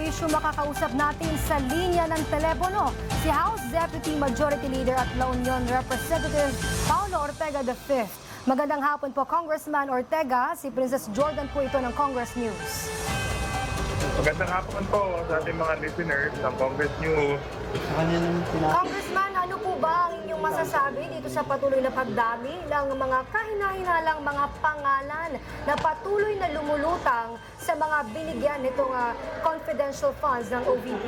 issue makakausap natin sa linya ng telepono si House Deputy Majority Leader at La Union Representative Paulo Ortega V. Magandang hapon po Congressman Ortega, si Princess Jordan po ito ng Congress News. Magandang hapon po sa ating mga listeners ng Congress News. Sa kanya naman sinabi. Congressman, ano po ba ang inyong masasabi dito sa patuloy na pagdami ng mga kahina-hinalang mga pangalan na patuloy na lumulutang sa mga binigyan nitong ah, confidential funds ng OVP?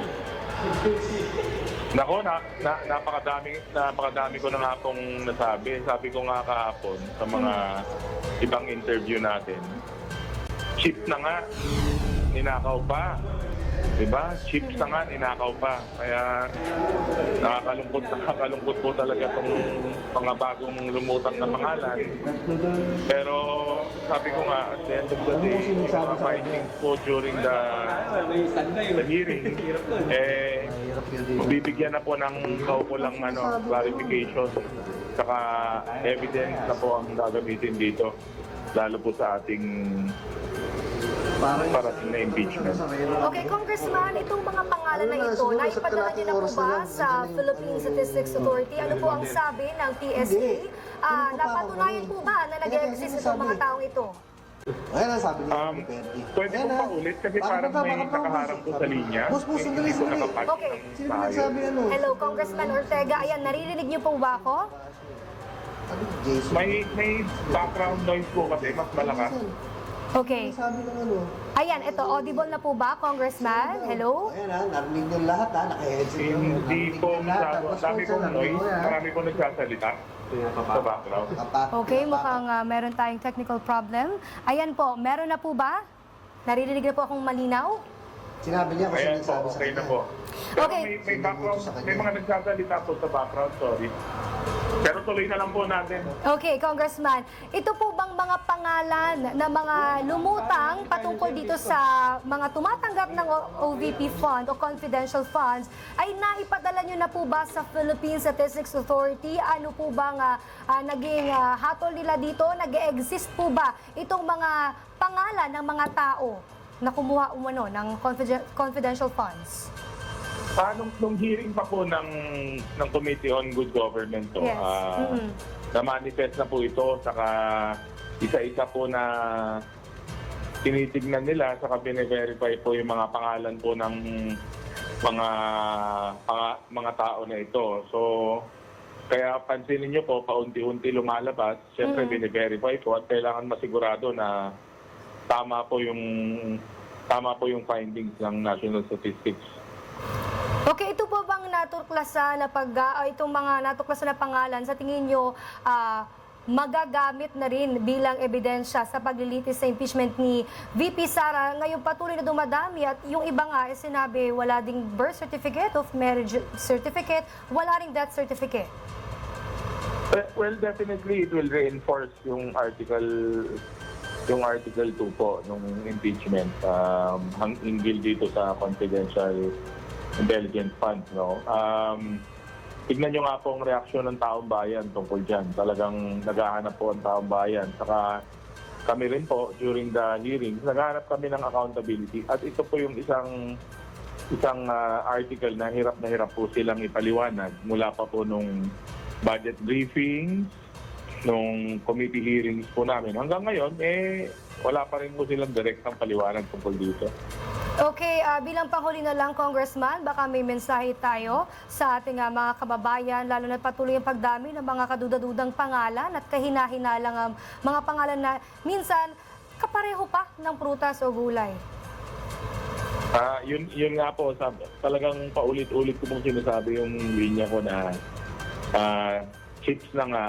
Nako, na, na, napakadami, napakadami ko na nga pong nasabi. Sabi ko nga kahapon sa mga ibang interview natin, chip na nga, ninakaw pa. Diba? Chips na nga, ninakaw pa. Kaya nakakalungkot, nakakalungkot po talaga itong mga bagong lumutang na pangalan. Pero sabi ko nga, at the end of the day, yung mga findings po during the, the hearing, eh. Bibigyan na po ng kaukulang ano, clarification saka evidence na po ang gagamitin dito lalo po sa ating parating na impeachment. Okay, Congressman, itong mga pangalan na ito, naipadala niyo na po ba sa Philippine Statistics Authority? Ano po ang sabi ng PSA? Ah, napatunayan po ba na nag-exist itong mga taong ito? Ayan ang sabi niya. Um, pwede na. pa ulit kasi parang may nakaharap po sa linya. Boss, boss, sandali, sandali. Okay. Sino nagsabi ano? Hello, Congressman Ortega. Ayan, naririnig niyo po ba ako? May, may background noise po kasi mas malakas. Okay. Ano sabi ng ano? Ayan, ito, audible na po ba, Congressman? Hello? Ayan ha, narinig nyo lahat ha, naka-headset lang. Hindi po pong narinig noise. ha. Marami pong nagsasalita sa background. Okay, mukhang ah, meron tayong technical problem. Ayan po, meron na po ba? Naririnig na po akong malinaw? Sinabi niya kasi Ayan nagsabi po, sa okay na kanya. po. Pero Okay. may, may background, may mga nagsasalita po sa background, sorry. Pero tuloy na lang po natin. Okay, Congressman. Ito po bang mga pangalan na mga lumutang patungkol dito sa mga tumatanggap ng OVP fund o confidential funds ay naipadala nyo na po ba sa Philippine Statistics Authority? Ano po bang ah, ah, naging ah, hatol nila dito? Nag-exist po ba itong mga pangalan ng mga tao na kumuha umano ng confiden- confidential funds? Ah, nung, nung hearing pa po ng, ng Committee on Good Government to, Yes. ah, Mm-mm. na-manifest na po ito, saka isa-isa po na tinitignan nila, saka bine-verify po yung mga pangalan po ng mga mga, mga tao na ito. So, kaya pansinin niyo po, paunti-unti lumalabas. Siyempre, bine-verify po at kailangan masigurado na tama po yung tama po yung findings ng National Statistics. Okay, ito po bang natuklasan na pag ah, itong mga natuklasan na pangalan sa tingin nyo ah, magagamit na rin bilang ebidensya sa paglilitis sa impeachment ni VP Sara ngayon patuloy na dumadami at yung iba nga eh, sinabi wala ding birth certificate of marriage certificate, wala ring death certificate. Well, definitely it will reinforce yung article yung article 2 po nung impeachment um hang dito sa confidential intelligence funds no um tignan nyo nga po ang reaksyon ng taong bayan tungkol dyan. Talagang naghahanap po ang taong bayan. Saka kami rin po during the hearings, naghahanap kami ng accountability. At ito po yung isang isang ah, article na hirap na hirap po silang ipaliwanag mula pa po nung budget briefings, nung committee hearings po namin. Hanggang ngayon, eh, wala pa rin po silang direktang paliwanag tungkol dito. Okay, ah, bilang panghuli na lang, Congressman, baka may mensahe tayo sa ating ah, mga kababayan, lalo na patuloy ang pagdami ng mga kadudadudang pangalan at kahina-hinalang ah, mga pangalan na minsan kapareho pa ng prutas o gulay. Ah, yun yun nga po sabi, talagang paulit-ulit ko pong sinasabi yung linya ko na ah, chips na nga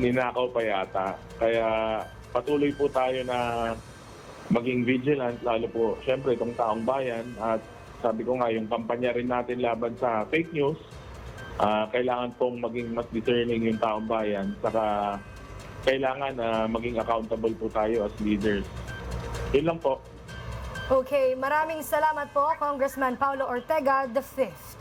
ninakaw pa yata. Kaya patuloy po tayo na maging vigilant lalo po syempre itong taong bayan at sabi ko nga yung kampanya rin natin laban sa fake news ah, kailangan pong maging mas discerning yung taong bayan saka kailangan na maging accountable po tayo as leaders. Yun lang po. Okay, maraming salamat po, Congressman Paulo Ortega, fifth.